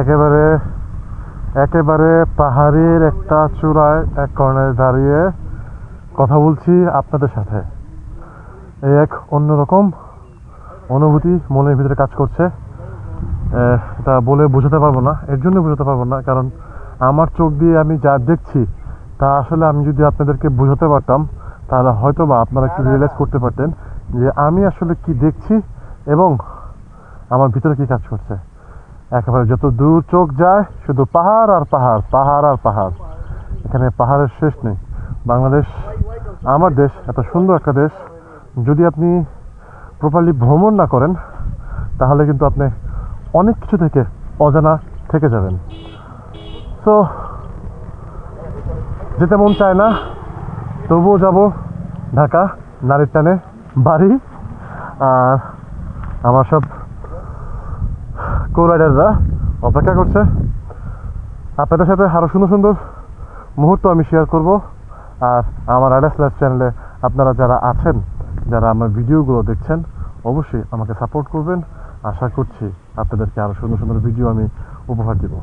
একেবারে একেবারে পাহাড়ের একটা চূড়ায়, এক কর্নারে দাঁড়িয়ে কথা বলছি আপনাদের সাথে। এই এক অন্যরকম অনুভূতি মনের ভিতরে কাজ করছে। এটা বলে বোঝাতে পারব না, এর জন্য বোঝাতে পারব না, কারণ আমার চোখ দিয়ে আমি যা দেখছি, তা আসলে আমি যদি আপনাদেরকে বোঝাতে পারতাম, তাহলে হয়তো বা আপনারা একটু রিয়েলাইজ করতে পারতেন যে আমি আসলে কি দেখছি এবং আমার ভিতরে কি কাজ করছে। একেবারে যত দূর চোখ যায়, শুধু পাহাড় আর পাহাড় পাহাড় আর পাহাড়। এখানে পাহাড়ের শেষ নেই। বাংলাদেশ আমার দেশ, এত সুন্দর একটা দেশ। যদি আপনি প্রপারলি ভ্রমণ না করেন, তাহলে কিন্তু আপনি অনেক কিছু থেকে অজানা থেকে যাবেন। তো যেতে মন চায় না, তবুও যাব ঢাকা, নারীর টানে বাড়ি। আর আমার সব কো রাইডাররা অপেক্ষা করছে। আপনাদের সাথে আরও সুন্দর সুন্দর মুহূর্ত আমি শেয়ার করব। আর আমার রাইডার্স লাইফ চ্যানেলে আপনারা যারা আছেন, যারা আমার ভিডিওগুলো দেখছেন, অবশ্যই আমাকে সাপোর্ট করবেন। আশা করছি আপনাদেরকে আরও সুন্দর সুন্দর ভিডিও আমি উপহার দিব।